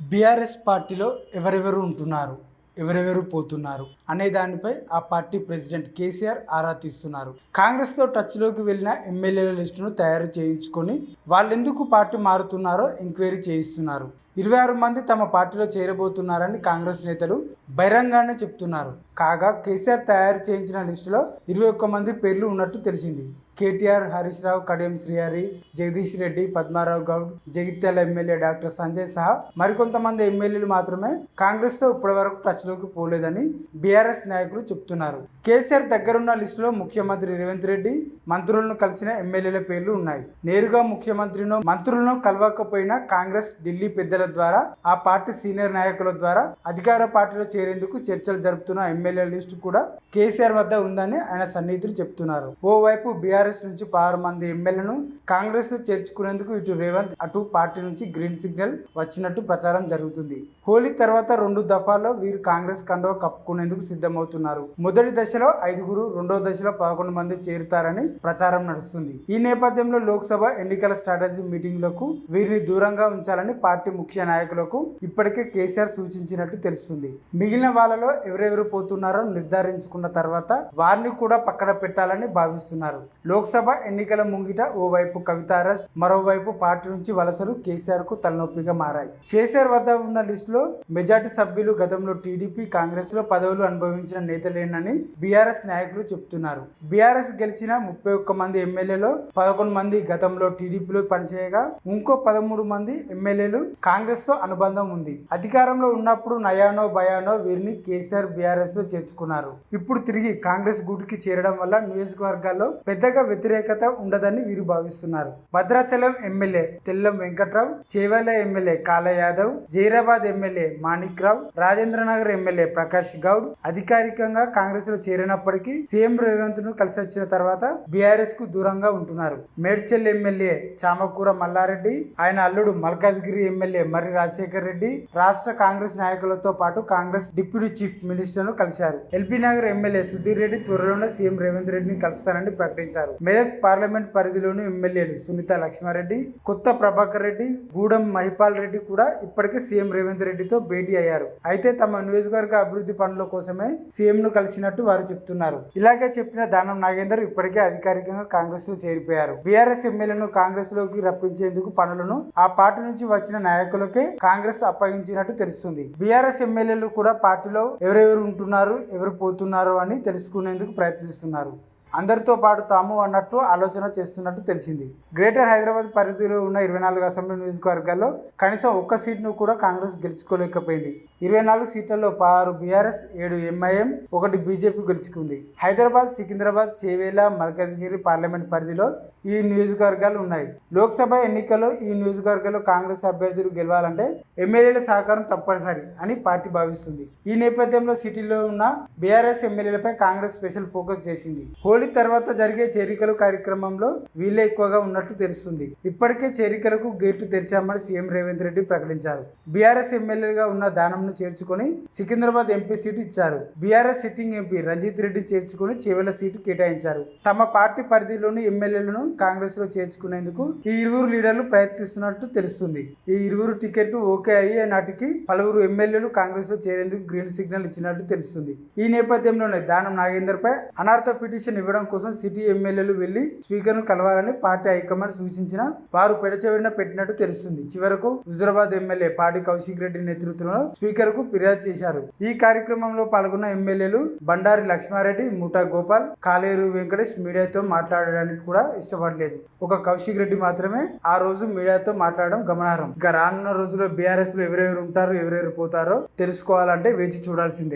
BRS పార్టీలో ఎవరెవరు ఉంటున్నారు ఎవరెవరు పోతున్నారు అనే దానిపై ఆ పార్టీ ప్రెసిడెంట్ కేసీఆర్ ఆరా తీస్తున్నారు. కాంగ్రెస్తో టచ్లోకి వెళ్ళిన ఎమ్మెల్యేల లిస్టును తయారు చేయించుకొని వాళ్ళెందుకు పార్టీ మారుతున్నారో ఎంక్వైరీ చేయిస్తున్నారు. ఇరవై ఆరు మంది తమ పార్టీలో చేరబోతున్నారని కాంగ్రెస్ నేతలు బహిరంగానే చెప్తున్నారు. కాగా కేసీఆర్ తయారు చేయించిన లిస్టులో ఇరవై ఒక్క మంది పేర్లు ఉన్నట్టు తెలిసింది. KTR Harish Rao Kadiyam Srihari Jagadish Reddy Padmarao Goud Jagtial MLA doctor Sanjay సహా మరికొంతమంది ఎమ్మెల్యేలు మాత్రమే కాంగ్రెస్తో ఇప్పటివరకు టచ్లోకి పోలేదని బీఆర్ఎస్ నాయకులు చెప్తున్నారు. కేసీఆర్ దగ్గరున్న లిస్టులో ముఖ్యమంత్రి రేవంత్ రెడ్డి మంత్రులను కలిసిన ఎమ్మెల్యేల పేర్లు ఉన్నాయి. నేరుగా ముఖ్యమంత్రినో మంత్రులను కలవకపోయినా కాంగ్రెస్ ఢిల్లీ పెద్దల ద్వారా ఆ పార్టీ సీనియర్ నాయకుల ద్వారా అధికార పార్టీలో చేరేందుకు చర్చలు జరుపుతున్న ఎమ్మెల్యే లిస్టు కూడా కేసీఆర్ వద్ద ఉందని ఆయన సన్నిహితులు చెప్తున్నారు. ఓవైపు బీఆర్ఎస్ నుంచి పదహారు మంది ఎమ్మెల్యేలను కాంగ్రెస్లో చేర్చుకునేందుకు ఇటు రేవంత్ అటు పార్టీ నుంచి గ్రీన్ సిగ్నల్ వచ్చినట్టు ప్రచారం జరుగుతుంది. హోలీ తర్వాత రెండు దఫాల్లో వీరు కాంగ్రెస్ కండవ కప్పుకునేందుకు సిద్ధమవుతున్నారు. మొదటి దశలో ఐదుగురు రెండో దశలో పదకొండు మంది చేరుతారని ప్రచారం నడుస్తుంది. ఈ నేపథ్యంలో లోక్సభ ఎన్నికల స్ట్రాటజీ మీటింగ్లకు వీరిని దూరంగా ఉంచాలని పార్టీ ముఖ్య నాయకులకు ఇప్పటికే కేసీఆర్ సూచించినట్టు తెలుస్తుంది. మిగిలిన వాళ్ళలో ఎవరెవరు పోతున్నారో నిర్ధారించుకున్న తర్వాత వారిని కూడా పక్కన పెట్టాలని భావిస్తున్నారు. లోక్సభ ఎన్నికల ముంగిట ఓవైపు కవిత అరెస్ట్ మరోవైపు పార్టీ నుంచి వలసలు కేసీఆర్కు తలనొప్పిగా మారాయి. కేసీఆర్ వద్ద ఉన్న లిస్టులో మెజార్టీ సభ్యులు గతంలో టీడీపీ కాంగ్రెస్లో పదవులు అనుభవించిన నేతలేనని బీఆర్ఎస్ నాయకులు చెప్తున్నారు. బీఆర్ఎస్ గెలిచిన ముప్పై ఒక్క మంది ఎమ్మెల్యేలో పదకొండు మంది గతంలో టీడీపీలో పనిచేయగా ఇంకో పదమూడు మంది ఎమ్మెల్యేలు కాంగ్రెస్ తో అనుబంధం ఉంది. అధికారంలో ఉన్నప్పుడు నయానో భయానో వీరిని కేసీఆర్ బీఆర్ఎస్లో చేర్చుకున్నారు. ఇప్పుడు తిరిగి కాంగ్రెస్ గూటికి చేరడం వల్ల నియోజకవర్గాల్లో పెద్దగా వ్యతిరేకత ఉండదని వీరు భావిస్తున్నారు. Bhadrachalam MLA Tellam Venkatrao Chevella MLA Kale Yadav Zaheerabad MLA Manik Rao Rajendranagar MLA Prakash Goud అధికారికంగా కాంగ్రెస్లో చేరినప్పటికీ సీఎం రేవంత్ను కలిసి వచ్చిన తర్వాత బీఆర్ఎస్కు దూరంగా ఉంటున్నారు. మేడ్చల్ ఎమ్మెల్యే చామకూర మల్లారెడ్డి ఆయన అల్లుడు మల్కాజ్గిరి ఎమ్మెల్యే మర్రి రాజశేఖర్ రెడ్డి రాష్ట్ర కాంగ్రెస్ నాయకులతో పాటు కాంగ్రెస్ డిప్యూటీ చీఫ్ మినిస్టర్ను కలిశారు. ఎల్బీ నగర్ ఎమ్మెల్యే సుధీర్ రెడ్డి త్వరలోనే సీఎం రేవంత్ రెడ్డిని కలుస్తానని ప్రకటించారు. మెదక్ పార్లమెంట్ పరిధిలోని ఎమ్మెల్యేలు సునీత లక్ష్మారెడ్డి కొత్త ప్రభాకర్ రెడ్డి గూడెం మహిపాల్ రెడ్డి కూడా ఇప్పటికే సీఎం రేవంత్ రెడ్డితో భేటీ అయ్యారు. అయితే తమ నియోజకవర్గ అభివృద్ధి పనుల కోసమే సీఎం ను కలిసినట్టు వారు చెప్తున్నారు. ఇలాగే చెప్పిన దానం నాగేందర్ ఇప్పటికే అధికారికంగా కాంగ్రెస్లో చేరిపోయారు. బీఆర్ఎస్ ఎమ్మెల్యేలను కాంగ్రెస్లోకి రప్పించేందుకు పనులను ఆ పార్టీ నుంచి వచ్చిన నాయకులు నాయకులకే కాంగ్రెస్ అప్పగించినట్టు తెలుస్తుంది. బీఆర్ఎస్ ఎమ్మెల్యేలు కూడా పార్టీలో ఎవరెవరు ఉంటున్నారు ఎవరు పోతున్నారు అని తెలుసుకునేందుకు ప్రయత్నిస్తున్నారు. అందరితో పాటు తాము అన్నట్టు ఆలోచన చేస్తున్నట్టు తెలిసింది. గ్రేటర్ హైదరాబాద్ పరిధిలో ఉన్న ఇరవై నాలుగు అసెంబ్లీ నియోజకవర్గాల్లో కనీసం ఒక్క సీట్ను కూడా కాంగ్రెస్ గెలుచుకోలేకపోయింది. ఇరవై నాలుగు సీట్లలో ఆరు బీఆర్ఎస్ ఏడు ఎంఐఎం ఒకటి బీజేపీ గెలుచుకుంది. హైదరాబాద్ సికింద్రాబాద్ చేవేల మల్కాజ్గిరి పార్లమెంట్ పరిధిలో ఈ నియోజకవర్గాలు ఉన్నాయి. లోక్సభ ఎన్నికల్లో ఈ నియోజకవర్గాల్లో కాంగ్రెస్ అభ్యర్థులు గెలవాలంటే ఎమ్మెల్యేల సహకారం తప్పనిసరి అని పార్టీ భావిస్తుంది. ఈ నేపథ్యంలో సిటీలో ఉన్న బీఆర్ఎస్ ఎమ్మెల్యేలపై కాంగ్రెస్ స్పెషల్ ఫోకస్ చేసింది. హోల్ తర్వాత జరిగే చేరికలు కార్యక్రమంలో వీళ్ళే ఎక్కువగా ఉన్నట్టు తెలుస్తుంది. ఇప్పటికే చేరికలకు గేట్లు తెరిచామని సీఎం రేవంత్ రెడ్డి ప్రకటించారు. బీఆర్ఎస్ ఎమ్మెల్యేగా ఉన్న దానంను చేర్చుకొని సికింద్రాబాద్ ఎంపీ సీటు ఇచ్చారు. BRS sitting MP Ranjith Reddy చేర్చుకొని చేవెల సీటు కేటాయించారు. తమ పార్టీ పరిధిలోని ఎమ్మెల్యేలను కాంగ్రెస్లో చేర్చుకునేందుకు ఈ ఇరువురు లీడర్లు ప్రయత్నిస్తున్నట్టు తెలుస్తుంది. ఈ ఇరువురు టికెట్ ఓకే అయ్యే నాటికి పలువురు ఎమ్మెల్యేలు కాంగ్రెస్లో చేరేందుకు గ్రీన్ సిగ్నల్ ఇచ్చినట్టు తెలుస్తుంది. ఈ నేపథ్యంలోనే దానం నాగేందర్ పై అనార్థ పిటిషన్ ఇవ్వడం కోసం సిటీ ఎమ్మెల్యేలు వెళ్ళి స్పీకర్ను కలవాలని పార్టీ హైకమాండ్ సూచించిన వారు పెడచెవిన పెట్టినట్టు తెలుస్తుంది. చివరకు హుజరాబాద్ ఎమ్మెల్యే పాడి కౌశిక్ రెడ్డి నేతృత్వంలో స్పీకర్కు ఫిర్యాదు చేశారు. ఈ కార్యక్రమంలో పాల్గొన్న ఎమ్మెల్యేలు బండారి లక్ష్మారెడ్డి ముఠా గోపాల్ కాలేరు వెంకటేష్ మీడియాతో మాట్లాడడానికి కూడా ఇష్టపడలేదు. ఒక కౌశిక్ రెడ్డి మాత్రమే ఆ రోజు మీడియాతో మాట్లాడడం గమనార్హం. ఇక రానున్న రోజుల్లో బీఆర్ఎస్లో ఎవరెవరు ఉంటారు ఎవరెవరు పోతారో తెలుసుకోవాలంటే వేచి చూడాల్సిందే.